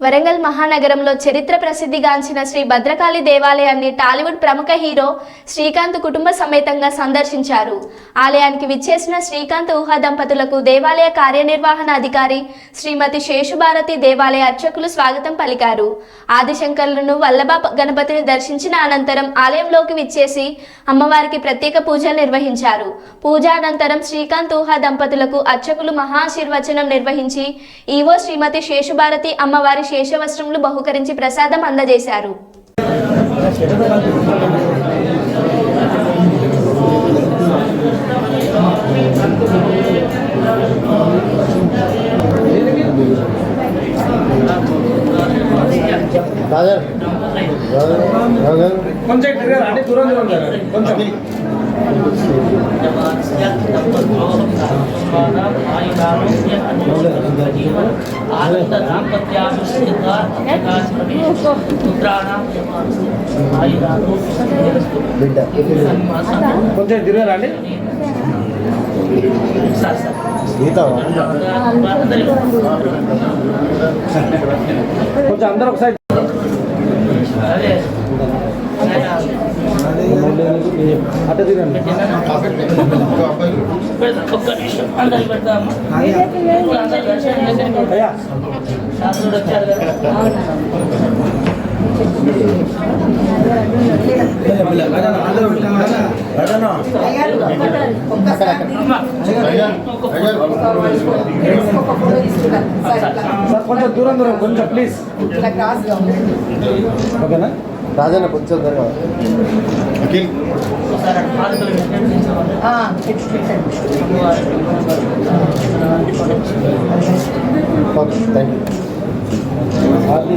వరంగల్ మహానగరంలో చరిత్ర ప్రసిద్ధిగాంచిన శ్రీ భద్రకాళి దేవాలయాన్ని టాలీవుడ్ ప్రముఖ హీరో శ్రీకాంత్ కుటుంబ సమేతంగా సందర్శించారు. ఆలయానికి విచ్చేసిన శ్రీకాంత్ ఊహా దంపతులకు దేవాలయ కార్యనిర్వహణ అధికారి శ్రీమతి శేషుభారతి దేవాలయ అర్చకులు స్వాగతం పలికారు. ఆదిశంకరులను వల్లభ గణపతిని దర్శించిన అనంతరం ఆలయంలోకి విచ్చేసి అమ్మవారికి ప్రత్యేక పూజలు నిర్వహించారు. పూజ అనంతరం శ్రీకాంత్ ఊహా దంపతులకు అర్చకులు మహాశీర్వచనం నిర్వహించి ఈవో శ్రీమతి శేషుభారతి అమ్మవారి శేషవస్త్రములు బహుకరించి ప్రసాదం అందజేశారు. కొంచెం దూరం. కొంచెం. కొంచెం తిరిగి రండి కొంచెం అందరూ ఒకసారి అటు ఒక్క నిమిషం. పెడతాము శాస్త్రుడు వచ్చారు సార్ కొంచెం దూరం దూరం కొంచెం ప్లీజ్ ఓకేనా? రాజన్న కొంచెం జరగ అఖిల్ ఒకసారి అటు పాదకులు పెట్టండి. థ్యాంక్ యూ అది